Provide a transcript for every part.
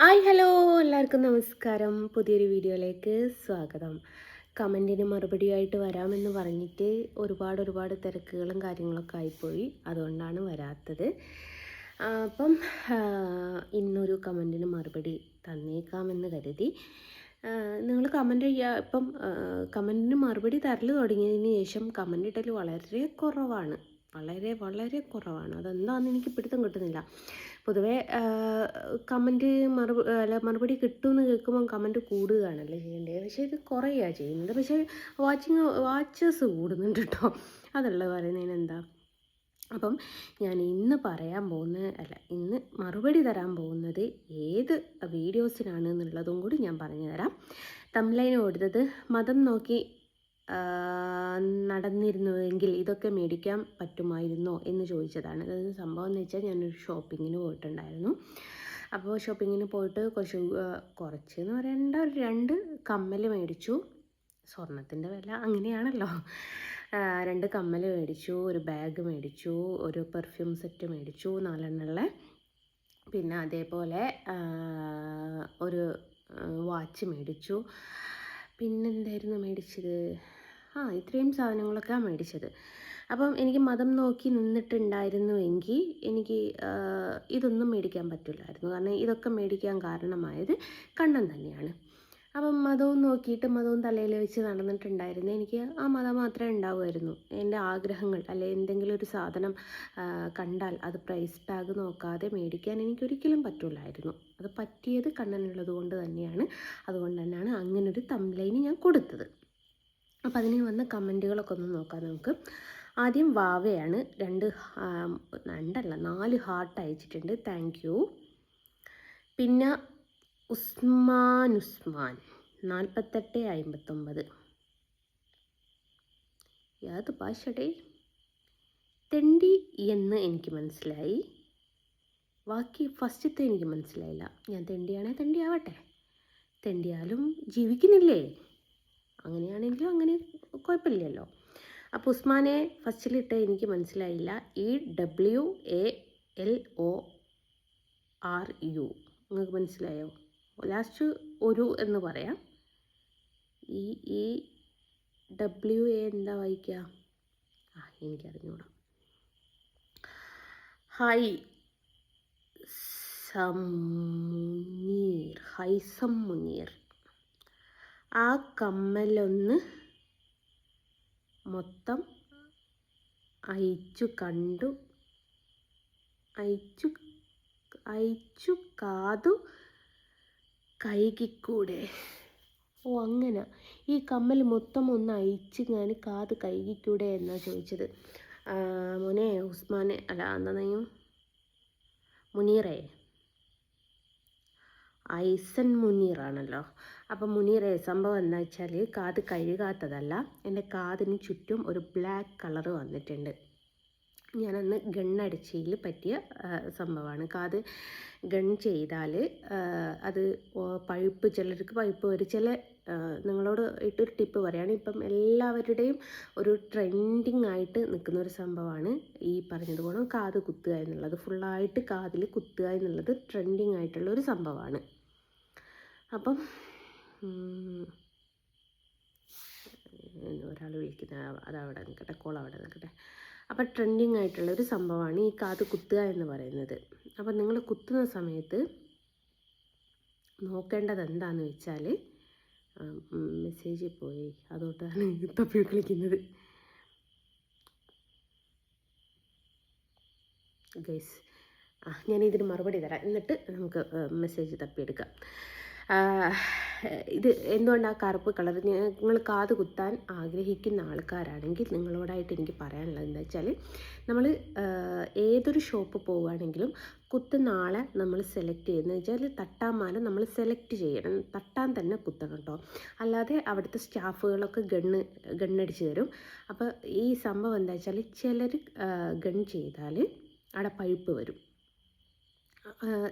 Hi hello. എല്ലാവർക്കും നമസ്കാരം. പുതിയൊരു വീഡിയോയിലേക്ക് സ്വാഗതം. കമന്റിന് മറുപടിയായിട്ട് വരാമെന്ന് പറഞ്ഞിട്ട് ഒരുപാട് ഒരുപാട് തിരക്കുകളും കാര്യങ്ങളൊക്കെ ആയിപ്പോയി. അതുകൊണ്ടാണ് വരാത്തത്. അപ്പം ഇന്നൊരു കമന്റിന് മറുപടി തന്നേക്കാമെന്ന് കരുതി. നിങ്ങൾ കമന്റ് ചെയ്യുക ഇപ്പം കമന്റിന് മറുപടി തരൽ തുടങ്ങിയതിന് ശേഷം കമന്റ് ഇട്ടൽ വളരെ കുറവാണ്. വളരെ വളരെ കുറവാണ്. അതെന്താണെന്ന് എനിക്ക് പിടുത്തം കിട്ടുന്നില്ല. പൊതുവേ കമന്റ് മറു അല്ല മറുപടി കിട്ടുമെന്ന് കേൾക്കുമ്പം കമന്റ് കൂടുകയാണല്ലേ ചെയ്യേണ്ടത്. പക്ഷേ ഇത് കുറയുകയാണ് ചെയ്യുന്നത്. പക്ഷേ വാച്ചിങ് വാച്ചേഴ്സ് കൂടുന്നുണ്ട് കേട്ടോ. അതല്ല പറയുന്നതിന് എന്താ? അപ്പം ഞാൻ ഇന്ന് പറയാൻ പോകുന്ന അല്ല ഇന്ന് മറുപടി തരാൻ പോകുന്നത് ഏത് വീഡിയോസിനാണ് എന്നുള്ളതും കൂടി ഞാൻ പറഞ്ഞു തരാം. തംലൈൻ കൊടുത്തത് മതം നോക്കി നടന്നിരുന്നുവെങ്കിൽ ഇതൊക്കെ മേടിക്കാൻ പറ്റുമായിരുന്നോ എന്ന് ചോദിച്ചതാണ്. അതായത് സംഭവം എന്ന് വെച്ചാൽ ഞാനൊരു ഷോപ്പിങ്ങിന് പോയിട്ടുണ്ടായിരുന്നു. അപ്പോൾ ഷോപ്പിങ്ങിന് പോയിട്ട് കുറച്ച് കുറച്ച് എന്ന് പറയേണ്ട ഒരു രണ്ട് കമ്മൽ മേടിച്ചു. സ്വർണത്തിന്റെ വില അങ്ങനെയാണല്ലോ. രണ്ട് കമ്മൽ മേടിച്ചു ഒരു ബാഗ് മേടിച്ചു ഒരു പെർഫ്യൂം സെറ്റ് മേടിച്ചു നാലെണ്ണുള്ള പിന്നെ അതേപോലെ ഒരു വാച്ച് മേടിച്ചു. പിന്നെന്തായിരുന്നു മേടിച്ചത്? ആ ഇത്രയും സാധനങ്ങളൊക്കെയാണ് മേടിച്ചത്. അപ്പം എനിക്ക് മതം നോക്കി നിന്നിട്ടുണ്ടായിരുന്നുവെങ്കിൽ എനിക്ക് ഇതൊന്നും മേടിക്കാൻ പറ്റില്ലായിരുന്നു. കാരണം ഇതൊക്കെ മേടിക്കാൻ കാരണമായത് കണ്ണൻ തന്നെയാണ്. അപ്പം മതവും നോക്കിയിട്ട് മതവും തലയിൽ വെച്ച് നടന്നിട്ടുണ്ടായിരുന്നു. എനിക്ക് ആ മതം മാത്രമേ ഉണ്ടാവുമായിരുന്നു. എന്റെ ആഗ്രഹങ്ങൾ അല്ലെ എന്തെങ്കിലും ഒരു സാധനം കണ്ടാൽ അത് പ്രൈസ് ടാഗ് നോക്കാതെ മേടിക്കാൻ എനിക്കൊരിക്കലും പറ്റില്ലായിരുന്നു അത് പറ്റിയത് കണ്ണനുള്ളത് കൊണ്ട് തന്നെയാണ്. അതുകൊണ്ട് തന്നെയാണ് അങ്ങനൊരു തംലൈന് ഞാൻ കൊടുത്തത്. അപ്പം അതിന് വന്ന കമന്റുകളൊക്കെ ഒന്ന് നോക്കാം നമുക്ക്. ആദ്യം വാവയാണ് രണ്ട് രണ്ടല്ല നാല് ഹാർട്ട് അയച്ചിട്ടുണ്ട്. താങ്ക് യു പിന്നെ ഉസ്മാൻ ഉസ്മാൻ നാൽപ്പത്തെട്ട് അമ്പത്തൊമ്പത് യാത് ഭാഷടേ? തെണ്ടി എന്ന് എനിക്ക് മനസ്സിലായി. ബാക്കി ഫസ്റ്റത്തെ എനിക്ക് മനസ്സിലായില്ല. ഞാൻ തെണ്ടിയാണേ തെണ്ടിയാവട്ടെ. തെണ്ടിയാലും ജീവിക്കുന്നില്ലേ? അങ്ങനെയാണെങ്കിലും അങ്ങനെ കുഴപ്പമില്ലല്ലോ. അപ്പോൾ ഉസ്മാനെ ഫസ്റ്റിലിട്ട് എനിക്ക് മനസ്സിലായില്ല. E W A L O R U. നിങ്ങൾക്ക് മനസ്സിലായോ? ലാസ്റ്റ് ഒരു എന്ന് പറയാം. ഈ ഇ ഡബ്ല്യു എ എന്താ വായിക്കുക ആ എനിക്കറിഞ്ഞൂടാ. ഹായ് സമുനീർ ഹൈസം മുനീർ. ആ കമ്മലൊന്ന് മൊത്തം അയച്ചു കണ്ടു. അയച്ചു അയച്ചു കാതു കൈകിക്കൂടെ ഓ അങ്ങനെ. ഈ കമ്മൽ മൊത്തം ഒന്ന് അയച്ച് ഞാൻ കാത് കൈകിക്കൂടെ എന്നാ ചോദിച്ചത്. മോനെ ഉസ്മാനെ അല്ല എന്താ മുനീറേ. ഐസൻ മുനീറാണല്ലോ അപ്പം മുനീർ സംഭവം എന്താ വെച്ചാൽ കാത് കഴുകാത്തതല്ല. എന്റെ കാതിന് ചുറ്റും ഒരു ബ്ലാക്ക് കളർ വന്നിട്ടുണ്ട്. ഞാനന്ന് ഗണ്ണടിച്ചതിൽ പറ്റിയ സംഭവമാണ്. കാത് ഗൺ ചെയ്താൽ അത് പഴുപ്പ് ചിലർക്ക് പഴുപ്പ് വരും ചില നിങ്ങളോട് ഇട്ടൊരു ടിപ്പ് പറയുകയാണ് ഇപ്പം എല്ലാവരുടെയും ഒരു ട്രെൻഡിങ് ആയിട്ട് നിൽക്കുന്ന ഒരു സംഭവമാണ് ഈ പറഞ്ഞതുപോലെ കാത് കുത്തുക എന്നുള്ളത്. ഫുള്ളായിട്ട് കാതിൽ കുത്തുക എന്നുള്ളത് ട്രെൻഡിങ് ആയിട്ടുള്ള ഒരു സംഭവമാണ്. അപ്പം ഒരാൾ വിളിക്കുന്ന അതവിടെ നിൽക്കട്ടെ കോൾ അവിടെ നിൽക്കട്ടെ. അപ്പം ട്രെൻഡിങ് ആയിട്ടുള്ള ഒരു സംഭവമാണ് ഈ കാത് കുത്തുക എന്ന് പറയുന്നത്. അപ്പം നിങ്ങൾ കുത്തുന്ന സമയത്ത് നോക്കേണ്ടത് എന്താണെന്ന് വെച്ചാൽ മെസ്സേജ് പോയി. അതുകൊണ്ടാണ് തപ്പി കളിക്കുന്നത്. ഗൈസ് ആ ഞാൻ ഇതിന് മറുപടി തരാം. എന്നിട്ട് നമുക്ക് മെസ്സേജ് തപ്പിയെടുക്കാം. ഇത് എന്തുകൊണ്ടാണ് കറുപ്പ് കളർ നിങ്ങൾ കാത് കുത്താൻ ആഗ്രഹിക്കുന്ന ആൾക്കാരാണെങ്കിൽ നിങ്ങളോടായിട്ട് എനിക്ക് പറയാനുള്ളത് എന്താ വെച്ചാൽ നമ്മൾ ഏതൊരു ഷോപ്പ് പോവുകയാണെങ്കിലും കുത്തുന്ന ആളെ നമ്മൾ സെലക്ട് ചെയ്യുന്നത് വെച്ചാൽ തട്ടാമാല നമ്മൾ സെലക്ട് ചെയ്യണം. തട്ടാൻ തന്നെ കുത്തണം കേട്ടോ. അല്ലാതെ അവിടുത്തെ സ്റ്റാഫുകളൊക്കെ ഗണ്ണ് ഗണ്ണടിച്ച് തരും. അപ്പോൾ ഈ സംഭവം എന്താ വെച്ചാൽ ചിലർ ഗൺ ചെയ്താൽ അവിടെ പഴുപ്പ് വരും.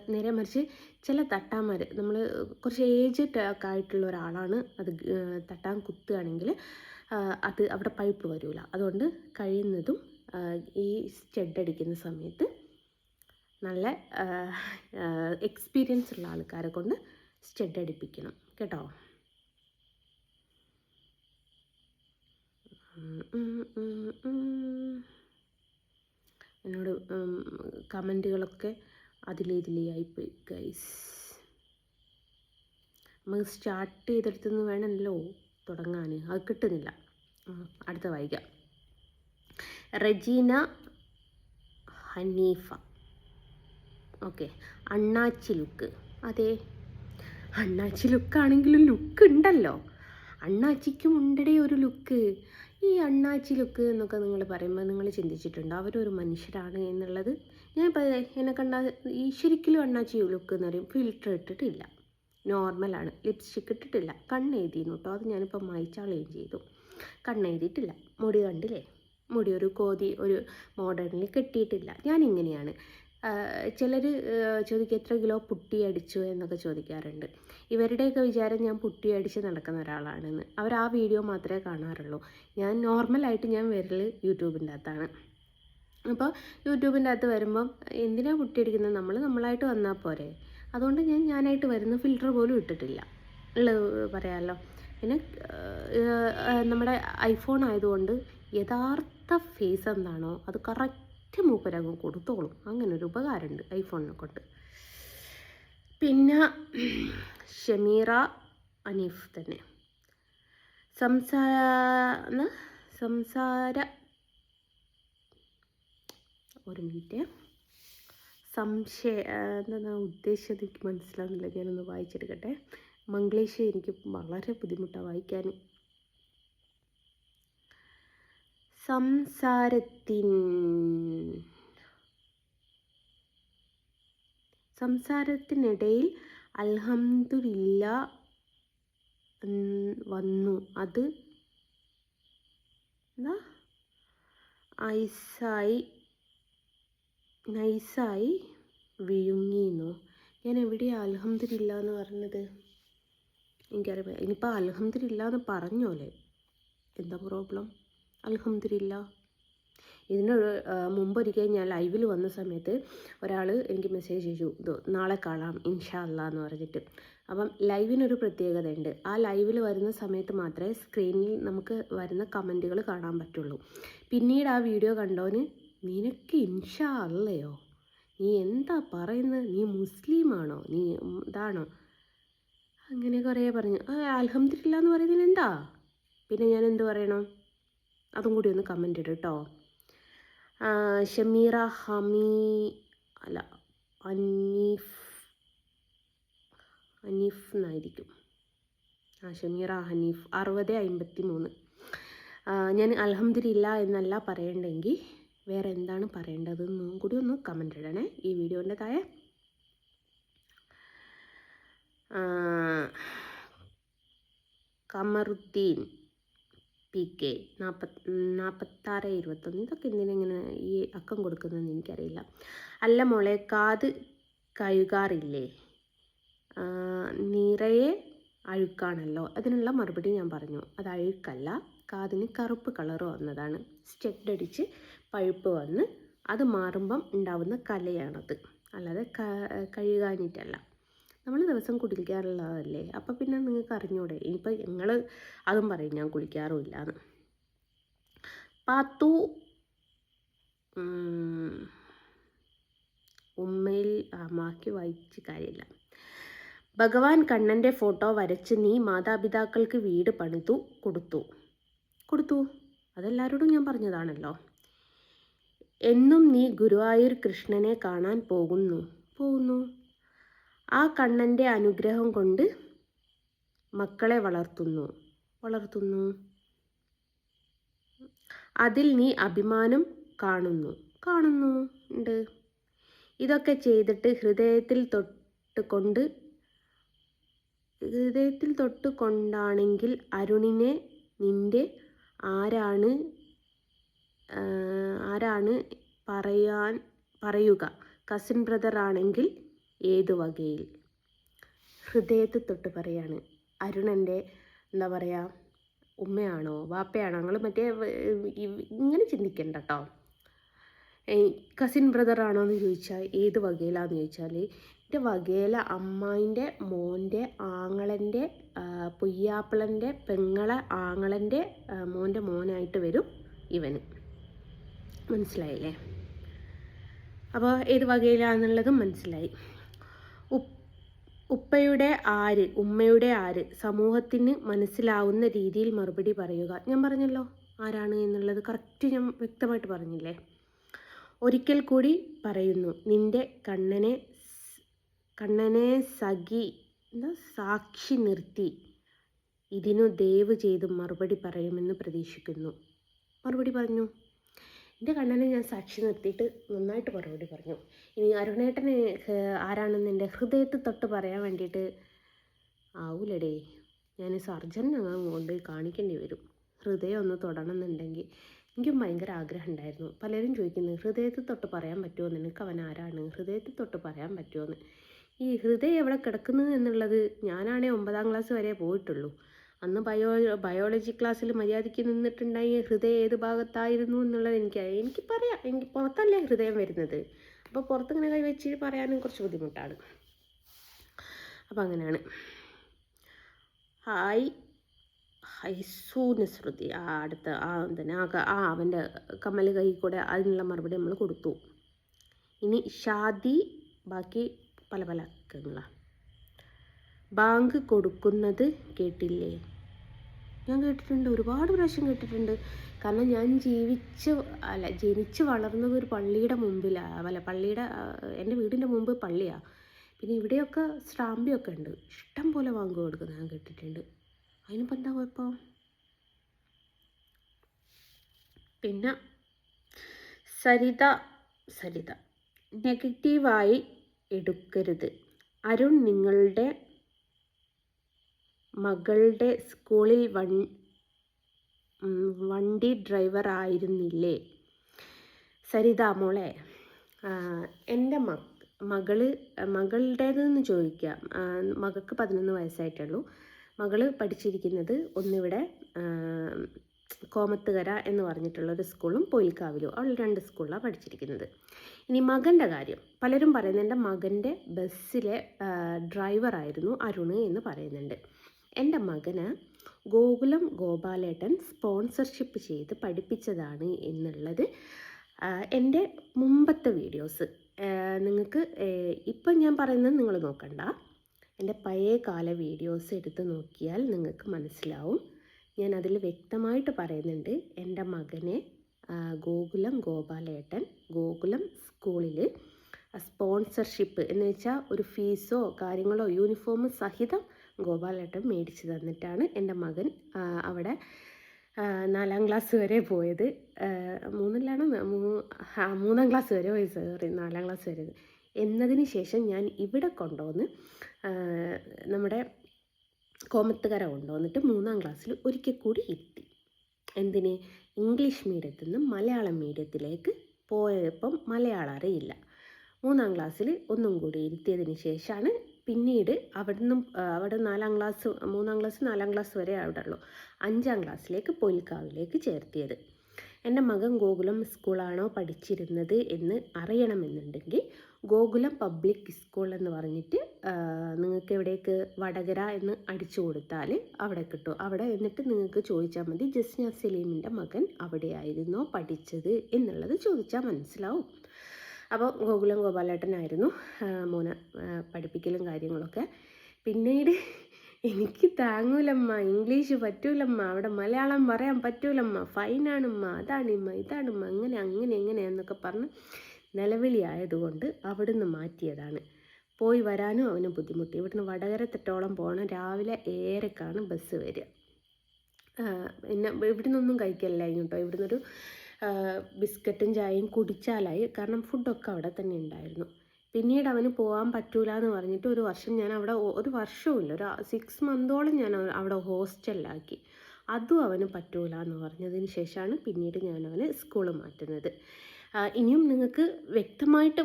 നേരെ മറിച്ച് ചില തട്ടാന്മാർ നമ്മൾ കുറച്ച് ഏജ്ഡ് ഒക്കെ ആയിട്ടുള്ള ഒരാളാണ്. അത് തട്ടാൻ കുത്തുകയാണെങ്കിൽ അത് അവിടെ പൈപ്പ് വരില്ല അതുകൊണ്ട് കഴിയുന്നതും ഈ സ്റ്റഡ് അടിക്കുന്ന സമയത്ത് നല്ല എക്സ്പീരിയൻസ് ഉള്ള ആൾക്കാരെ കൊണ്ട് സ്റ്റഡ് അടിപ്പിക്കണം. കേട്ടോ. എന്നോട് കമന്റുകളൊക്കെ അതിലേ ഇതിലേ ആയിപ്പോയി ഗൈസ് നമുക്ക് സ്റ്റാർട്ട് ചെയ്തെടുത്തുനിന്ന് വേണമല്ലോ തുടങ്ങാൻ. അത് കിട്ടുന്നില്ല. അടുത്ത വായിക്കാം. റജീന ഹനീഫ. ഓക്കെ. അണ്ണാച്ചി ലുക്ക്. അതെ. അണ്ണാച്ചി ലുക്കാണെങ്കിലും ലുക്ക് ഉണ്ടല്ലോ. അണ്ണാച്ചിക്കും ഉണ്ടടേ ഒരു ലുക്ക്. ഈ അണ്ണാച്ചി ലുക്ക് എന്നൊക്കെ നിങ്ങൾ പറയുമ്പോൾ നിങ്ങൾ ചിന്തിച്ചിട്ടുണ്ടോ? അവരൊരു മനുഷ്യരാണ് എന്നുള്ളത്? ഞാൻ ഇപ്പോൾ എന്നെ കണ്ടാൽ ഈ ശരിക്കും അണ്ണാച്ചി ലുക്ക് എന്ന് പറയും. ഫിൽറ്റർ ഇട്ടിട്ടില്ല. നോർമലാണ് ലിപ്സ്റ്റിക് ഇട്ടിട്ടില്ല. കണ്ണെഴുതിയിരുന്നു കേട്ടോ അത് ഞാനിപ്പോൾ മായ്ച്ചാളുകയും ചെയ്തു. കണ്ണെഴുതിയിട്ടില്ല. മുടി കണ്ടില്ലേ? മുടി ഒരു കോതി ഒരു മോഡേണിൽ കെട്ടിയിട്ടില്ല. ഞാനിങ്ങനെയാണ്. ചിലർ ചോദിക്കുക എത്ര കിലോ പുട്ടി അടിച്ചു? എന്നൊക്കെ ചോദിക്കാറുണ്ട്. ഇവരുടെയൊക്കെ വിചാരം ഞാൻ പുട്ടി അടിച്ച് നടക്കുന്ന ഒരാളാണെന്ന്. അവർ ആ വീഡിയോ മാത്രമേ കാണാറുള്ളൂ. ഞാൻ നോർമലായിട്ട് ഞാൻ വരൽ യൂട്യൂബിന്റെ അകത്താണ്. അപ്പോൾ യൂട്യൂബിന്റെ അകത്ത് വരുമ്പം എന്തിനാണ് കുട്ടിയടിക്കുന്നത് നമ്മൾ നമ്മളായിട്ട് വന്നാൽ പോരെ. അതുകൊണ്ട് ഞാൻ ഞാനായിട്ട് വരുന്ന ഫിൽറ്റർ പോലും ഇട്ടിട്ടില്ല. ഉള്ളത് പറയാമല്ലോ പിന്നെ നമ്മുടെ ഐഫോൺ ആയതുകൊണ്ട് യഥാർത്ഥ ഫേസ് എന്താണോ അത് കറക്റ്റ് മൂപ്പരകം കൊടുത്തോളും. അങ്ങനെ ഒരു ഉപകാരമുണ്ട് ഐഫോണിനെ കൊണ്ട്. പിന്നെ ഷമീറ അനീഫ് തന്നെ. സംസാര സംസാര ഒരു മിനിറ്റ്. സംശയ എന്താ ഉദ്ദേശിച്ചത് എനിക്ക് മനസ്സിലാകുന്നില്ല ഞാനൊന്ന് വായിച്ചെടുക്കട്ടെ. മംഗ്ലീഷ് എനിക്ക് വളരെ ബുദ്ധിമുട്ടാണ് വായിക്കാൻ. സംസാരത്തിൻ സംസാരത്തിനിടയിൽ അൽഹംദുലില്ല വന്നു. അത് എന്താ? ഐസായി നൈസായി വിഴുങ്ങിന്നോ. ഞാൻ എവിടെയാണ് അൽഹംദുലില്ല എന്ന് പറഞ്ഞത്? എനിക്കറിയാം ഇനിയിപ്പോൾ അൽഹംദുലില്ല എന്ന് പറഞ്ഞോലെ എന്താ പ്രോബ്ലം അൽഹംദുലില്ല. ഇതിന് മുമ്പൊരിക്കൽ ഞാൻ ലൈവിൽ വന്ന സമയത്ത് ഒരാൾ എനിക്ക് മെസ്സേജ് ചെയ്തു ഇത് നാളെ കാണാം ഇൻഷാ അല്ല എന്ന് പറഞ്ഞിട്ട്. അപ്പം ലൈവിനൊരു പ്രത്യേകത ഉണ്ട് ആ ലൈവിൽ വരുന്ന സമയത്ത് മാത്രമേ സ്ക്രീനിൽ നമുക്ക് വരുന്ന കമന്റുകൾ കാണാൻ പറ്റുള്ളൂ. പിന്നീട് ആ വീഡിയോ കണ്ടോന് നിനക്ക് ഇൻഷാ അല്ലയോ നീ എന്താ പറയുന്നത് നീ മുസ്ലിമാണോ? നീ ഇതാണോ? അങ്ങനെ കുറേ പറഞ്ഞു. ആ അൽഹംദുലില്ല എന്ന് പറയുന്നതിന് എന്താ? പിന്നെ ഞാൻ എന്ത് പറയണം? അതും കൂടി ഒന്ന് കമന്റ് ഇട് കേട്ടോ ഷമീറ ഹമീ അല്ല അനീഫ് അനീഫ് എന്നായിരിക്കും. ആ ഷമീറ ഹനീഫ് അറുപത് അമ്പത്തി മൂന്ന് ഞാൻ അൽഹംദുലില്ല എന്നല്ല പറയണ്ടെങ്കിൽ വേറെ എന്താണ് പറയേണ്ടതെന്നും കൂടി ഒന്ന് കമന്റ് ഇടണേ. ഈ വീഡിയോന്റെ താഴെ കമറുദ്ദീൻ പി കെ നാൽപ്പത്തി നാൽപ്പത്താറ് ഇരുപത്തൊന്ന് ഇതൊക്കെ എന്തിനെങ്ങനെ ഈ അക്കം കൊടുക്കുന്നതെന്ന് എനിക്കറിയില്ല. അല്ല മോളെ കാത് കഴുകാറില്ലേ? നിറയെ അഴുക്കാണല്ലോ. അതിനുള്ള മറുപടി ഞാൻ പറഞ്ഞു. അത് അഴുക്കല്ല കാതിന് കറുപ്പ് കളർ വന്നതാണ്. സ്റ്റെഡ് അടിച്ച് പഴുപ്പ് വന്ന് അത് മാറുമ്പം ഉണ്ടാവുന്ന കലയാണത്. അല്ലാതെ ക കഴുകാനിട്ടല്ല നമ്മൾ ദിവസം കുടിക്കാറുള്ളതല്ലേ? അപ്പം പിന്നെ നിങ്ങൾക്ക് അറിഞ്ഞൂടെ? ഇനിയിപ്പോൾ ഞങ്ങൾ അതും പറയും ഞാൻ കുളിക്കാറുമില്ല എന്ന് പാത്തു ഉമ്മയിൽ മാക്കി വായിച്ച് കാര്യമില്ല. ഭഗവാൻ കണ്ണന്റെ ഫോട്ടോ വരച്ച് നീ മാതാപിതാക്കൾക്ക് വീട് പണിതു കൊടുത്തു. കൊടുത്തു. അതെല്ലാവരോടും ഞാൻ പറഞ്ഞതാണല്ലോ. എന്നും നീ ഗുരുവായൂർ കൃഷ്ണനെ കാണാൻ പോകുന്നു. പോകുന്നു. ആ കണ്ണന്റെ അനുഗ്രഹം കൊണ്ട് മക്കളെ വളർത്തുന്നു. വളർത്തുന്നു. അതിൽ നീ അഭിമാനം കാണുന്നു. കാണുന്നു. ഉണ്ട്. ഇതൊക്കെ ചെയ്തിട്ട് ഹൃദയത്തിൽ തൊട്ട് കൊണ്ട് ഹൃദയത്തിൽ തൊട്ട് കൊണ്ടാണെങ്കിൽ അരുണിനെ നിന്റെ ആരാണ് ആരാണ് പറയാൻ പറയുക. കസിൻ ബ്രദർ ആണെങ്കിൽ ഏത് വകയിൽ? ഹൃദയത്തിൽ തൊട്ട് പറയാണ്. അരുണന്റെ എന്താ പറയുക ഉമ്മയാണോ വാപ്പയാണോ? നിങ്ങൾ മറ്റേ ഇങ്ങനെ ചിന്തിക്കണ്ട കേട്ടോ കസിൻ ബ്രദർ ആണോ എന്ന് ചോദിച്ചാൽ ഏത് വകയിലാന്ന് ചോദിച്ചാൽ എന്റെ വകയില അമ്മായിന്റെ മോന്റെ ആങ്ങളന്റെ പൊയ്യാപ്പിളന്റെ പെങ്ങളെ ആങ്ങളന്റെ മോന്റെ മോനായിട്ട് വരും ഇവന്. മനസ്സിലായില്ലേ? അപ്പോൾ ഏത് വകയിലാണെന്നുള്ളതും മനസ്സിലായി. ഉപ്പയുടെ ആര് ഉമ്മയുടെ ആര് സമൂഹത്തിന് മനസ്സിലാവുന്ന രീതിയിൽ മറുപടി പറയുക. ഞാൻ പറഞ്ഞല്ലോ ആരാണ് എന്നുള്ളത് കറക്റ്റ് ഞാൻ വ്യക്തമായിട്ട് പറഞ്ഞില്ലേ? ഒരിക്കൽ കൂടി പറയുന്നു നിന്റെ കണ്ണനെ കണ്ണനെ സഖി എന്താ സാക്ഷി നിർത്തി. ഇതിനു ദയവ് ചെയ്ത് മറുപടി പറയുമെന്ന് പ്രതീക്ഷിക്കുന്നു. മറുപടി പറഞ്ഞു. എന്റെ കണ്ണനെ ഞാൻ സാക്ഷി നിർത്തിയിട്ട് നന്നായിട്ട് മറുപടി പറഞ്ഞു. ഇനി അരുണേട്ടനെ ആരാണെന്ന് എന്റെ ഹൃദയത്തിൽ തൊട്ട് പറയാൻ വേണ്ടിയിട്ട് ആവൂലടേ. ഞാൻ സർജൻ കൊണ്ട് കാണിക്കേണ്ടി വരും. ഹൃദയം ഒന്ന് തൊടണമെന്നുണ്ടെങ്കിൽ എനിക്കും ഭയങ്കര ആഗ്രഹം ഉണ്ടായിരുന്നു. പലരും ചോദിക്കുന്നു ഹൃദയത്തിൽ തൊട്ട് പറയാൻ പറ്റുമോ നിനക്ക് അവൻ ആരാണ്? ഹൃദയത്തിൽ തൊട്ട് പറയാൻ പറ്റുമോ എന്ന്. ഈ ഹൃദയം എവിടെ കിടക്കുന്നു എന്നുള്ളത് ഞാനാണേ ഒമ്പതാം ക്ലാസ് വരെ പോയിട്ടുള്ളൂ. അന്ന് ബയോ ബയോളജി ക്ലാസ്സിൽ മര്യാദയ്ക്ക് നിന്നിട്ടുണ്ടെങ്കിൽ ഹൃദയം ഏത് ഭാഗത്തായിരുന്നു എന്നുള്ളത് എനിക്ക് എനിക്ക് പറയാം. എനിക്ക് പുറത്തല്ലേ ഹൃദയം വരുന്നത്. അപ്പോൾ പുറത്തിങ്ങനെ കൈ വെച്ച് പറയാനും കുറച്ച് ബുദ്ധിമുട്ടാണ്. അപ്പോൾ അങ്ങനെയാണ്. ഹായ്. ഹൈസു ആ അടുത്ത ആ തന്നെ ആ ആ അവന്റെ കമ്മൽ കൈ കൂടെ അതിനുള്ള മറുപടി നമ്മൾ കൊടുത്തു. ഇനി ഷാദി ബാക്കി പല പല അക്കങ്ങളാണ് ബാങ്ക് കൊടുക്കുന്നത് കേട്ടില്ലേ? ഞാൻ കേട്ടിട്ടുണ്ട് ഒരുപാട് പ്രാവശ്യം കേട്ടിട്ടുണ്ട്. കാരണം ഞാൻ ജീവിച്ച് അല്ല ജനിച്ച് വളർന്നത് ഒരു പള്ളിയുടെ മുമ്പിലാണ് അല്ല പള്ളിയുടെ എന്റെ വീടിന്റെ മുമ്പ് പള്ളിയാണ് പിന്നെ ഇവിടെയൊക്കെ സ്റ്റാമ്പിയൊക്കെ ഉണ്ട്. ഇഷ്ടം പോലെ ബാങ്ക് കൊടുക്കുന്നത് ഞാൻ കേട്ടിട്ടുണ്ട്. അതിനിപ്പോൾ എന്താ കുഴപ്പം? പിന്നെ സരിത സരിത നെഗറ്റീവായി എടുക്കരുത്. അരുൺ നിങ്ങളുടെ മകളുടെ സ്കൂളിൽ വൺ വണ്ടി ഡ്രൈവർ ആയിരുന്നില്ലേ? സരിത മോളെ എന്റെ മ മകൾ മകളുടേതെന്ന് ചോദിക്കാം. മകൾക്ക് പതിനൊന്ന് വയസ്സായിട്ടുള്ളൂ. മകൾ പഠിച്ചിരിക്കുന്നത് ഒന്നിവിടെ കോമത്തുകര എന്ന് പറഞ്ഞിട്ടുള്ള ഒരു സ്കൂളും പോയിൽക്കാവിലും. അവൾ രണ്ട് സ്കൂളിലാണ് പഠിച്ചിരിക്കുന്നത്. ഇനി മകന്റെ കാര്യം. പലരും പറയുന്നുണ്ട് മകന്റെ ബസ്സിലെ ഡ്രൈവറായിരുന്നു അരുണ് എന്ന് പറയുന്നുണ്ട്. എന്റെ മകന് ഗോകുലം ഗോപാലേട്ടൻ സ്പോൺസർഷിപ്പ് ചെയ്ത് പഠിപ്പിച്ചതാണ് എന്നുള്ളത് എന്റെ മുമ്പത്തെ വീഡിയോസ്. നിങ്ങൾക്ക് ഇപ്പം ഞാൻ പറയുന്നത് നിങ്ങൾ നോക്കണ്ട. എന്റെ പഴയ കാല വീഡിയോസ് എടുത്ത് നോക്കിയാൽ നിങ്ങൾക്ക് മനസ്സിലാവും. ഞാൻ അതിൽ വ്യക്തമായിട്ട് പറയുന്നുണ്ട് എന്റെ മകനെ ഗോകുലം ഗോപാലേട്ടൻ ഗോകുലം സ്കൂളിൽ സ്പോൺസർഷിപ്പ് എന്ന് വെച്ചാൽ ഒരു ഫീസോ കാര്യങ്ങളോ യൂണിഫോം സഹിതം ഗോപാലേട്ടൻ മേടിച്ച് തന്നിട്ടാണ് എന്റെ മകൻ അവിടെ നാലാം ക്ലാസ് വരെ പോയത്. മൂന്നിലാണ്? മൂന്നാം ക്ലാസ് വരെ പോയി സോറി നാലാം ക്ലാസ് വരെ. എന്നതിന് ശേഷം ഞാൻ ഇവിടെ കൊണ്ടുവന്ന് നമ്മുടെ കോമത്തുകര കൊണ്ടുവന്നിട്ട് മൂന്നാം ക്ലാസ്സിൽ ഒരിക്കൽ കൂടി എത്തി. എന്തിന്? ഇംഗ്ലീഷ് മീഡിയത്തിൽ നിന്ന് മലയാളം മീഡിയത്തിലേക്ക് പോയപ്പം മലയാളം അറിയില്ല. മൂന്നാം ക്ലാസ്സിൽ ഒന്നും കൂടി ഇരുത്തിയതിന് ശേഷമാണ് പിന്നീട് അവിടെ നിന്നും അവിടെ നാലാം ക്ലാസ് മൂന്നാം ക്ലാസ് നാലാം ക്ലാസ് വരെ അവിടെ ഉള്ളൂ അഞ്ചാം ക്ലാസ്സിലേക്ക് പൊയിൽക്കാവിലേക്ക് ചേർത്തിയത്. എന്റെ മകൻ ഗോകുലം സ്കൂളാണോ പഠിച്ചിരുന്നത് എന്ന് അറിയണമെന്നുണ്ടെങ്കിൽ ഗോകുലം പബ്ലിക് സ്കൂൾ എന്ന് പറഞ്ഞിട്ട് നിങ്ങൾക്ക് എവിടേക്ക് വടകര എന്ന് അടിച്ചു കൊടുത്താൽ അവിടെ കിട്ടും. അവിടെ എന്നിട്ട് നിങ്ങൾക്ക് ചോദിച്ചാൽ മതി ജസ്ന സലീമിന്റെ മകൻ അവിടെയായിരുന്നോ പഠിച്ചത് എന്നുള്ളത് ചോദിച്ചാൽ മനസ്സിലാവും. അപ്പോൾ ഗോകുലം ഗോപാലേട്ടനായിരുന്നു മോന പഠിപ്പിക്കലും കാര്യങ്ങളൊക്കെ. പിന്നീട് എനിക്ക് താങ്ങൂലമ്മ ഇംഗ്ലീഷ് പറ്റൂലമ്മ അവിടെ മലയാളം പറയാൻ പറ്റൂലമ്മ ഫൈനാണമ്മ അതാണിമ്മ ഇതാണമ്മ അങ്ങനെ അങ്ങനെ എങ്ങനെ എന്നൊക്കെ പറഞ്ഞ് നിലവിളി ആയതുകൊണ്ട് അവിടുന്ന് മാറ്റിയതാണ്. പോയി വരാനും അവന് ബുദ്ധിമുട്ടി. ഇവിടുന്ന് വടകര തെറ്റോളം പോകണം രാവിലെ ഏറെക്കാണ് ബസ് വരിക. പിന്നെ ഇവിടുന്നൊന്നും കഴിക്കലില്ല കേട്ടോ. ഇവിടുന്നൊരു ബിസ്ക്കറ്റും ചായയും കുടിച്ചാലായി. കാരണം ഫുഡൊക്കെ അവിടെ തന്നെ ഉണ്ടായിരുന്നു. പിന്നീട് അവന് പോകാൻ പറ്റൂല എന്ന് പറഞ്ഞിട്ട് ഒരു വർഷം ഞാൻ അവിടെ ഒരു വർഷവുമില്ല. ഒരു സിക്സ് മന്തോളം ഞാൻ അവ- അവിടെ ഹോസ്റ്റലിലാക്കി. അതും അവന് പറ്റൂല എന്ന് പറഞ്ഞതിന് ശേഷമാണ് പിന്നീട് ഞാൻ അവനെ സ്കൂളിൽ മാറ്റുന്നത് ഇനിയും നിങ്ങൾക്ക് വ്യക്തമായിട്ട്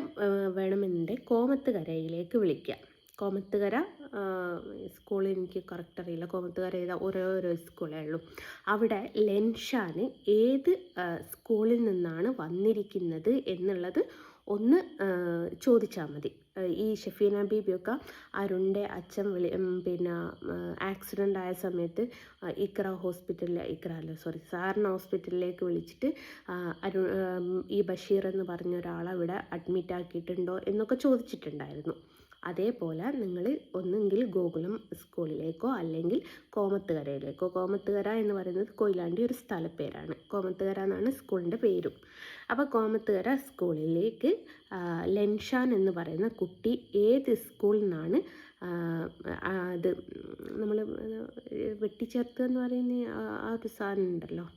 വേണമെന്നുണ്ടെങ്കിൽ കോമത്തുകരയിലേക്ക് വിളിക്കാം. കോമത്തുകര എനിക്ക് കറക്റ്റ് അറിയില്ല. കോമത്തുകാർ ഏതാ ഓരോ ഓരോ സ്കൂളേ ഉള്ളൂ. അവിടെ ലെൻഷാൻ ഏത് സ്കൂളിൽ നിന്നാണ് വന്നിരിക്കുന്നത് എന്നുള്ളത് ഒന്ന് ചോദിച്ചാൽ മതി. ഈ ഷെഫീന ബീബിയൊക്കെ അരുണിന്റെ അച്ഛൻ വിളി പിന്നെ ആക്സിഡന്റ് ആയ സമയത്ത് ഇക്ര ഹോസ്പിറ്റലിൽ ഇക്ര അല്ല സോറി സാറിന് ഹോസ്പിറ്റലിലേക്ക് വിളിച്ചിട്ട് അരു ഈ ബഷീർ എന്ന് പറഞ്ഞ ഒരാളവിടെ അഡ്മിറ്റ് ആക്കിയിട്ടുണ്ടോ എന്നൊക്കെ ചോദിച്ചിട്ടുണ്ടായിരുന്നു. അതേപോലെ നിങ്ങൾ ഒന്നെങ്കിൽ ഗോകുലം സ്കൂളിലേക്കോ അല്ലെങ്കിൽ കോമത്തുകരയിലേക്കോ. കോമത്തുകര എന്ന് പറയുന്നത് കൊയിലാണ്ടി ഒരു സ്ഥലപ്പേരാണ്. കോമത്തുകര എന്നാണ് സ്കൂളിന്റെ പേരും. അപ്പോൾ കോമത്തുകര സ്കൂളിലേക്ക് ലെൻഷാൻ എന്ന് പറയുന്ന കുട്ടി ഏത് സ്കൂളിൽ നിന്നാണ് അത് നമ്മൾ വെട്ടിച്ചേർത്ത് എന്ന് പറയുന്ന ആ- ഒരു സാധനം ഉണ്ടല്ലോ.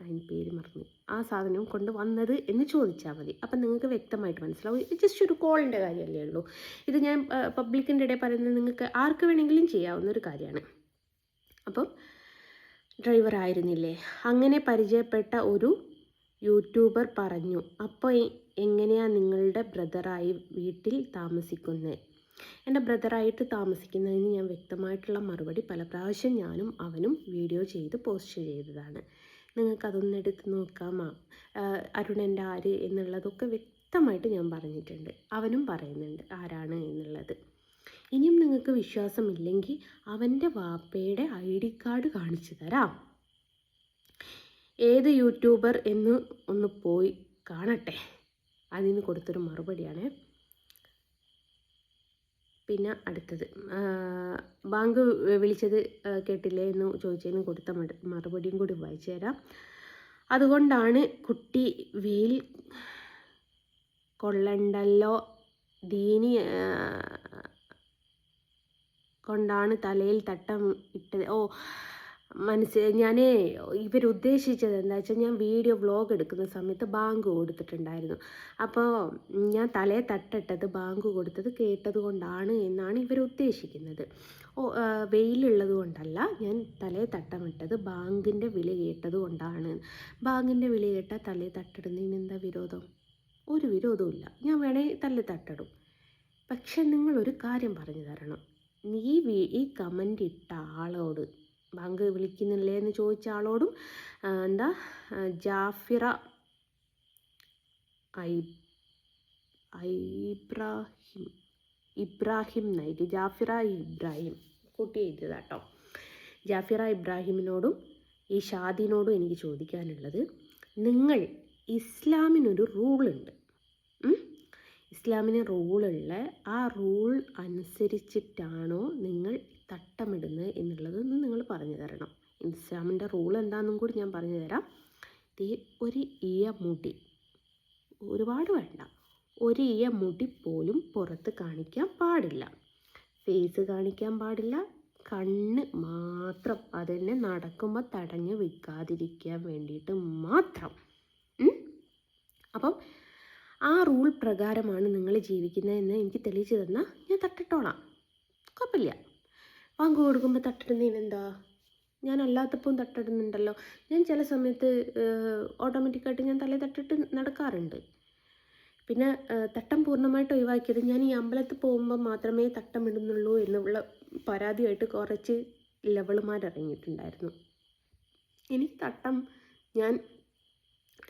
അതിന് പേര് മറന്നു. ആ സാധനവും കൊണ്ട് വന്നത് എന്ന് ചോദിച്ചാൽ മതി. അപ്പം നിങ്ങൾക്ക് വ്യക്തമായിട്ട് മനസ്സിലാവും. ഇത് ജസ്റ്റ് ഒരു കോളിന്റെ കാര്യമല്ലേ ഉള്ളൂ. ഇത് ഞാൻ പബ്ലിക്കിന്റെ ഇടയിൽ പറയുന്നത് നിങ്ങൾക്ക് ആർക്ക് വേണമെങ്കിലും ചെയ്യാവുന്ന ഒരു കാര്യമാണ്. അപ്പം ഡ്രൈവർ ആയിരുന്നില്ലേ? അങ്ങനെ പരിചയപ്പെട്ട ഒരു യൂട്യൂബർ പറഞ്ഞു അപ്പോൾ എങ്ങനെയാണ് എങ്ങനെയാ നിങ്ങളുടെ ബ്രദറായി വീട്ടിൽ താമസിക്കുന്നത് എന്റെ ബ്രദറായിട്ട് താമസിക്കുന്നതിന് ഞാൻ വ്യക്തമായിട്ടുള്ള മറുപടി പല പ്രാവശ്യം ഞാനും അവനും വീഡിയോ ചെയ്ത് പോസ്റ്റ് ചെയ്തതാണ്. നിങ്ങൾക്കതൊന്ന് എടുത്ത് നോക്കാമോ? അരുണന്റെ ആര് എന്നുള്ളതൊക്കെ വ്യക്തമായിട്ട് ഞാൻ പറഞ്ഞിട്ടുണ്ട്. അവനും പറയുന്നുണ്ട് ആരാണ് എന്നുള്ളത്. ഇനിയും നിങ്ങൾക്ക് വിശ്വാസമില്ലെങ്കിൽ അവന്റെ വാപ്പയുടെ ഐ ഡി കാർഡ് കാണിച്ചു തരാം. ഏത് യൂട്യൂബർ എന്ന് ഒന്ന് പോയി കാണട്ടെ. അതിന് കൊടുത്തൊരു മറുപടിയാണ്. പിന്നെ അടുത്തത്. ബാങ്ക് വിളിച്ചത് കേട്ടില്ലേ എന്ന് ചോദിച്ചതിന് കൊടുത്ത മറുപടിയും കൂടി വായിച്ചു തരാം. അതുകൊണ്ടാണ് കുട്ടി വെയിൽ കൊള്ളണ്ടല്ലോ ദീനി കൊണ്ടാണ് തലയിൽ തട്ടം ഇട്ടത്. ഓ മനസ്സിലായി ഞാൻ ഇവരുദ്ദേശിച്ചത് എന്താ വെച്ചാൽ ഞാൻ വീഡിയോ വ്ലോഗ് എടുക്കുന്ന സമയത്ത് ബാങ്ക് കൊടുത്തിട്ടുണ്ടായിരുന്നു. അപ്പോൾ ഞാൻ തലയെ തട്ടിട്ടത് ബാങ്ക് കൊടുത്തത് കേട്ടത് കൊണ്ടാണ് എന്നാണ് ആ, വെയിലുള്ളത് കൊണ്ടല്ല ഞാൻ തലയെ തട്ടമിട്ടത് ബാങ്കിന്റെ വിളി കേട്ടത് കൊണ്ടാണ്. ബാങ്കിന്റെ വിളി കേട്ടാൽ തലയെ തട്ടിടുന്നതിന് എന്താ വിരോധം? ഒരു വിരോധവും ഞാൻ വേണേൽ തല്ലെ തട്ടിടും. പക്ഷെ നിങ്ങളൊരു കാര്യം പറഞ്ഞു തരണം. നീ ഈ കമന്റ് ഇട്ട ആളോട് ബാങ്ക് വിളിക്കുന്നില്ലേ എന്ന് ചോദിച്ച ആളോടും എന്താ ജാഫിറ ഐ ഐബ്രാഹിം ഇബ്രാഹിം എന്നായിട്ട് ജാഫിറ ഇബ്രാഹിം കൂട്ടി എഴുതിയതാട്ടോ ജാഫിറ ഇബ്രാഹിമിനോടും ഈ ഷാദിനോടും എനിക്ക് ചോദിക്കാനുള്ളത് നിങ്ങൾ ഇസ്ലാമിനൊരു റൂളുണ്ട്? ഇസ്ലാമിന് റൂളുള്ള ആ റൂൾ അനുസരിച്ചിട്ടാണോ നിങ്ങൾ തട്ടമിടുന്നത് എന്നുള്ളതൊന്ന് നിങ്ങൾ പറഞ്ഞു തരണം ഇസ്ലാമിന്റെ റൂൾ എന്താണെന്നും കൂടി ഞാൻ പറഞ്ഞു തരാം ദേ ഒരു ഇയ മുടി ഒരുപാട് വേണ്ട ഒരു ഇയ മുടി പോലും പുറത്ത് കാണിക്കാൻ പാടില്ല. ഫേസ് കാണിക്കാൻ പാടില്ല. കണ്ണ് മാത്രം അതന്നെ നടക്കുമ്പോൾ തടഞ്ഞു വെക്കാതിരിക്കാൻ വേണ്ടിയിട്ട് മാത്രം? അപ്പം ആ റൂൾ പ്രകാരമാണ് നിങ്ങൾ ജീവിക്കുന്നതെന്ന് എനിക്ക് തെളിയിച്ചു തന്നാൽ ഞാൻ തട്ടിട്ടോളാം. കുഴപ്പമില്ല. വാങ്ങ് കൊടുക്കുമ്പോൾ തട്ടിടുന്നതിനെന്താ ഞാൻ അല്ലാത്തപ്പോൾ തട്ടിടുന്നുണ്ടല്ലോ. ഞാൻ ചില സമയത്ത് ഓട്ടോമാറ്റിക്കായിട്ട് ഞാൻ തലേ തട്ടിട്ട് നടക്കാറുണ്ട്. പിന്നെ തട്ടം പൂർണമായിട്ട് ഒഴിവാക്കിയത് ഞാൻ ഈ അമ്പലത്തിൽ പോകുമ്പോൾ മാത്രമേ തട്ടം ഇടുന്നുള്ളൂ എന്നുള്ള പരാതിയായിട്ട് കുറച്ച് ഇറങ്ങിയിട്ടുണ്ടായിരുന്നു എനിക്ക് തട്ടം ഞാൻ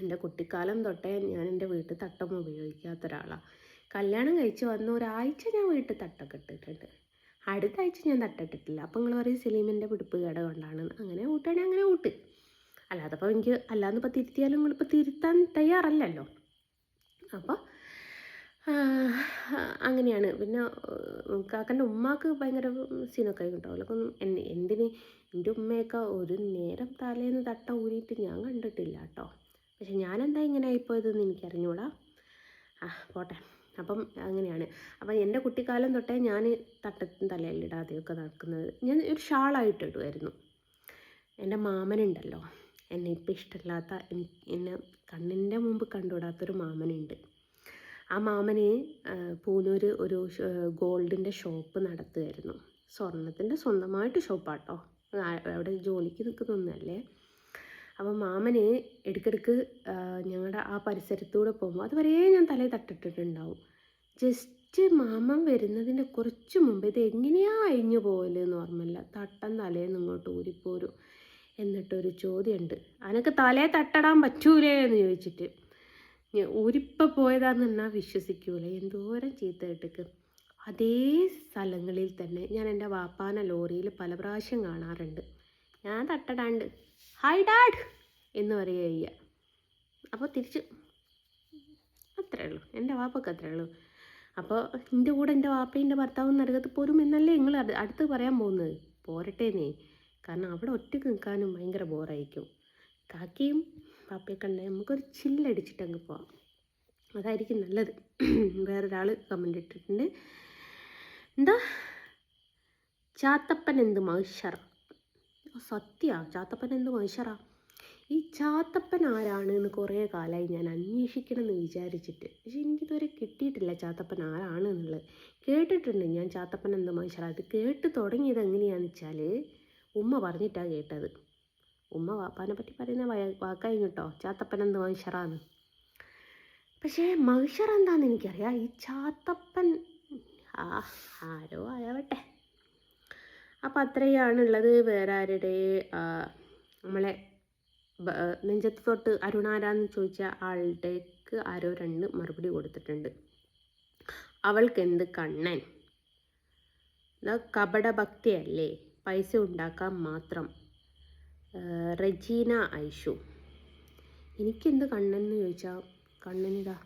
എന്റെ കുട്ടിക്കാലം തൊട്ടേ ഞാൻ എന്റെ വീട്ടിൽ തട്ടം ഉപയോഗിക്കാത്ത ഒരാളാണ് കല്യാണം കഴിച്ച് വന്ന ഒരാഴ്ച ഞാൻ വീട്ടിൽ തട്ടൊക്കെ ഇട്ടിട്ടുണ്ട്. അടുത്ത ആഴ്ച ഞാൻ തട്ടിട്ടിട്ടില്ല അപ്പം നിങ്ങൾ പറയും സലീമിന്റെ പിടിപ്പ് കേട കൊണ്ടാണ്. അങ്ങനെ ഊട്ടാണെങ്കിൽ അങ്ങനെ ഊട്ട്. അല്ലാതെ അപ്പോൾ എനിക്ക് അല്ലാതെ ഇപ്പോൾ തിരുത്തിയാലും നിങ്ങളിപ്പോൾ തിരുത്താൻ തയ്യാറല്ലല്ലോ. അപ്പോൾ അങ്ങനെയാണ്. പിന്നെ കാക്കന്റെ ഉമ്മാക്ക് ഭയങ്കര സീനൊക്കെ ഉണ്ടാവില്ല അപ്പം എന്തിന്? എന്റെ ഉമ്മയൊക്കെ ഒരു നേരം തലേന്ന് തട്ട ഊരിയിട്ട് ഞാൻ കണ്ടിട്ടില്ല കേട്ടോ. പക്ഷെ ഞാനെന്താ ഇങ്ങനെ ആയിപ്പോയതെന്ന് എനിക്കറിഞ്ഞൂടാ. ആ പോട്ടെ. അപ്പം അങ്ങനെയാണ്. അപ്പം എന്റെ കുട്ടിക്കാലം തൊട്ടേ ഞാൻ തട്ടത്തും തലയിലിടാതെയൊക്കെ നടക്കുന്നത്. ഞാൻ ഒരു ഷാളായിട്ട് ഇടുമായിരുന്നു. എന്റെ മാമനുണ്ടല്ലോ. എന്നെ ഇപ്പം ഇഷ്ടമില്ലാത്ത എനി- എന്നെ കണ്ണിന്റെ മുമ്പ് കണ്ടുവിടാത്തൊരു മാമനുണ്ട്. ആ മാമന് പൂനൂര് ഒരു ഗോൾഡിന്റെ ഷോപ്പ് നടത്തുമായിരുന്നു സ്വർണത്തിന്റെ സ്വന്തമായിട്ട് ഷോപ്പാട്ടോ. അവിടെ ജോലിക്ക് നിൽക്കുന്നൊന്നല്ലേ അപ്പോൾ മാമന് ഇടയ്ക്കിടയ്ക്ക് ഞങ്ങളുടെ ആ പരിസരത്തൂടെ പോകുമ്പോൾ അതുവരെ ഞാൻ തലയിൽ തട്ടിട്ടിട്ടുണ്ടാവും. ജസ്റ്റ് മാമം മാമൻ വരുന്നതിന്റെ കുറച്ച് മുമ്പ് ഇത് എങ്ങനെയാ അഴിഞ്ഞു പോകലെന്ന് ഓർമ്മയില്ല. തട്ടം തലേന്ന് ഇങ്ങോട്ട് ഊരിപ്പോരും. എന്നിട്ടൊരു ചോദ്യമുണ്ട്. അനക്ക് തലേ തട്ടടാൻ പറ്റൂലേ എന്ന് ചോദിച്ചിട്ട്. ഞാൻ ഊരിപ്പം പോയതാന്ന് പറഞ്ഞാൽ വിശ്വസിക്കൂല. എന്തോരം ചീത്ത കേട്ടിക്ക്. അതേ സ്ഥലങ്ങളിൽ തന്നെ ഞാൻ എന്റെ വാപ്പാന ലോറിയിൽ പല പ്രാവശ്യം കാണാറുണ്ട്. ഞാൻ തട്ടടാണ്ട്. High dad! എന്ന് പറയുക ചെയ്യുക അപ്പോൾ തിരിച്ച് അത്രേ ഉള്ളൂ. എന്റെ വാപ്പക്ക് അത്രേ ഉള്ളൂ. അപ്പോൾ എന്റെ കൂടെ എന്റെ വാപ്പയും എന്റെ ഭർത്താവും നരകത്ത് പോരും എന്നല്ലേ നിങ്ങൾ അടുത്ത് പറയാൻ പോകുന്നത്? പോരട്ടേന്നേ കാരണം അവിടെ ഒറ്റയ്ക്ക് നിൽക്കാനും ഭയങ്കര ബോറായിരിക്കും. കാക്കയും പാപ്പയൊക്കെ ഉണ്ടെങ്കിൽ നമുക്കൊരു ചില്ലടിച്ചിട്ട് അങ്ങ് പോവാം. അതായിരിക്കും നല്ലത്. വേറൊരാൾ കമന്റ് ഇട്ടിട്ടുണ്ട്. എന്താ? ചാത്തപ്പൻ എന്ത് മനുഷ്യറ സത്യ ചാത്തപ്പൻ എന്ത് മനുഷ്യറ ഈ ചാത്തപ്പൻ ആരാണ് എന്ന് കുറേ കാലമായി ഞാൻ അന്വേഷിക്കണം എന്ന് വിചാരിച്ചിട്ട്. പക്ഷെ എനിക്കിതുവരെ കിട്ടിയിട്ടില്ല ചാത്തപ്പൻ ആരാണ് എന്നുള്ളത് കേട്ടിട്ടുണ്ട് ഞാൻ ചാത്തപ്പൻ എന്ത് മനുഷ്യറ അത് കേട്ട് തുടങ്ങിയത് എങ്ങനെയാണെന്ന് വെച്ചാൽ ഉമ്മ പറഞ്ഞിട്ടാണ് കേട്ടത്. ഉമ്മ വാപ്പാനെ പറ്റി പറയുന്ന വാക്കായി കേട്ടോ ചാത്തപ്പൻ എന്ത് മനുഷ്യറാന്ന് പക്ഷേ മഹിഷർ എന്താണെന്ന് എനിക്കറിയാം. ഈ ചാത്തപ്പൻ ആ ആരോ ആയാവട്ടെ. അപ്പം അത്രയാണുള്ളത് വേറെ ആരുടെ നമ്മളെ നെഞ്ചത്ത് തൊട്ട് അരുണാരാന്ന് ചോദിച്ച ആളുടേക്ക് ആരോ രണ്ട് മറുപടി കൊടുത്തിട്ടുണ്ട്. അവൾക്ക് എന്ത് കണ്ണൻ കപടഭക്തിയല്ലേ? പൈസ ഉണ്ടാക്കാൻ മാത്രം. റെജീന ഐഷു. എനിക്കെന്ത് കണ്ണെന്ന് ചോദിച്ചാൽ കണ്ണനിതാ.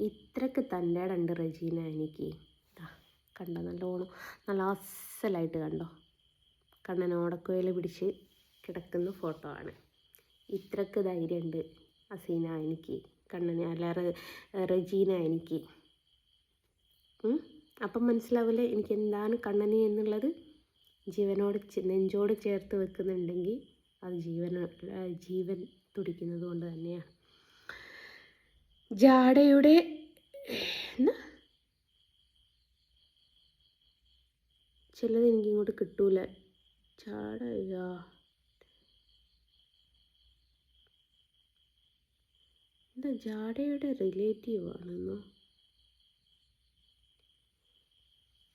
ഇത്രക്ക് തന്റെ ഉണ്ട് റെജീന എനിക്ക്. കണ്ടോ നല്ലോണം നല്ല അസലായിട്ട് കണ്ടോ. കണ്ണൻ ഓടക്കുയിൽ പിടിച്ച് കിടക്കുന്ന ഫോട്ടോ ആണ്. ഇത്രക്ക് ധൈര്യമുണ്ട് അസീന എനിക്ക്. കണ്ണന് അല്ല റജീന എനിക്ക്? അപ്പം മനസ്സിലാവില്ലേ എനിക്ക് എന്താണ് കണ്ണന് എന്നുള്ളത്? ജീവനോട് നെഞ്ചോട് ചേർത്ത് വെക്കുന്നുണ്ടെങ്കിൽ അത് ജീവന ജീവൻ തുടിക്കുന്നത് കൊണ്ട് തന്നെയാണ് ജാടയുടെ ചിലത് എനിക്ക് ഇങ്ങോട്ട് കിട്ടൂല. ചാടയ. എന്താ ജാടയുടെ റിലേറ്റീവ് ആണെന്നോ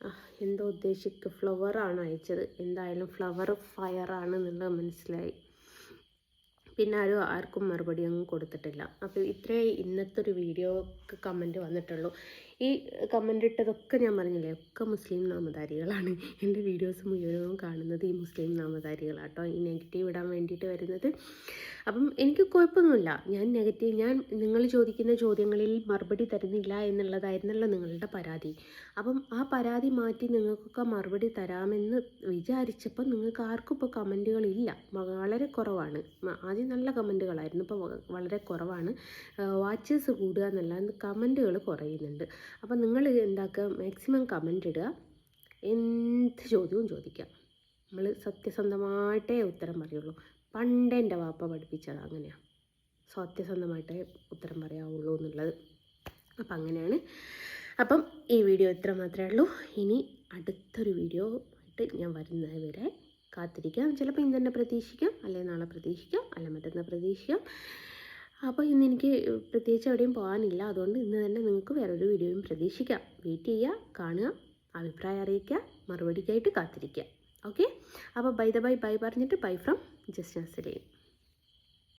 ആ എന്തോ ഫ്ലവർ ഫ്ലവറാണ് അയച്ചത്. എന്തായാലും ഫ്ലവർ എന്നുള്ളത് മനസ്സിലായി. പിന്നെ ആരും ആർക്കും മറുപടിയൊന്നും കൊടുത്തിട്ടില്ല. അപ്പോൾ ഇത്രേ ഇന്നത്തെ ഒരു വീഡിയോക്ക് കമന്റ് വന്നിട്ടുള്ളൂ. ഈ കമന്റ് ഇട്ടതൊക്കെ ഞാൻ പറഞ്ഞില്ലേ ഒക്കെ മുസ്ലിം നാമധാരികളാണ്. എന്റെ വീഡിയോസ് മുഴുവനും കാണുന്നത് ഈ മുസ്ലിം നാമധാരികളാട്ടോ. ഈ നെഗറ്റീവ് ഇടാൻ വേണ്ടിയിട്ട് വരുന്നത്. അപ്പം എനിക്ക് കുഴപ്പമൊന്നുമില്ല. ഞാൻ നെഗറ്റീവ് ഞാൻ നിങ്ങൾ ചോദിക്കുന്ന ചോദ്യങ്ങളിൽ മറുപടി തരുന്നില്ല എന്നുള്ളതായിരുന്നല്ലോ നിങ്ങളുടെ പരാതി. അപ്പം ആ പരാതി മാറ്റി നിങ്ങൾക്കൊക്കെ മറുപടി തരാമെന്ന് വിചാരിച്ചപ്പോൾ നിങ്ങൾക്ക് ആർക്കും ഇപ്പോൾ കമന്റുകളില്ല വളരെ കുറവാണ്. ആദ്യം നല്ല കമന്റുകളായിരുന്നു. ഇപ്പോൾ വളരെ കുറവാണ്. വാച്ചേഴ്സ് കൂടുക എന്നല്ല കമന്റുകൾ കുറയുന്നുണ്ട്. അപ്പം നിങ്ങൾ എന്താക്കുക? മാക്സിമം കമന്റ് ഇടുക. എന്ത് ചോദ്യവും ചോദിക്കുക. നമ്മൾ സത്യസന്ധമായിട്ടേ ഉത്തരം പറയുള്ളൂ. പണ്ടേ എന്റെ വാപ്പ പഠിപ്പിച്ചത് അങ്ങനെയാണ് സത്യസന്ധമായിട്ടേ ഉത്തരം പറയാവുള്ളൂ എന്നുള്ളത്. അപ്പം അങ്ങനെയാണ്. അപ്പം ഈ വീഡിയോ ഇത്ര മാത്രമേ ഉള്ളൂ. ഇനി അടുത്തൊരു വീഡിയോ ആയിട്ട് ഞാൻ വരുന്നത് വരെ കാത്തിരിക്കാം. ചിലപ്പോൾ ഇന്ന് തന്നെ പ്രതീക്ഷിക്കാം. അല്ലെങ്കിൽ നാളെ പ്രതീക്ഷിക്കാം. അല്ലെങ്കിൽ മറ്റന്നാൾ പ്രതീക്ഷിക്കാം. അപ്പോൾ ഇന്ന് എനിക്ക് പ്രത്യേകിച്ച് എവിടെയും പോകാനില്ല. അതുകൊണ്ട് ഇന്ന് തന്നെ നിങ്ങൾക്ക് വേറൊരു വീഡിയോയും പ്രതീക്ഷിക്കാം. വെയിറ്റ് ചെയ്യുക കാണുക അഭിപ്രായം അറിയിക്കുക മറുപടിക്കായിട്ട് കാത്തിരിക്കുക. ഓക്കെ അപ്പോൾ ബൈ ദ ബൈ ബൈ പറഞ്ഞിട്ട് ബൈ ഫ്രം ജസ്റ്റ് നസരീൻ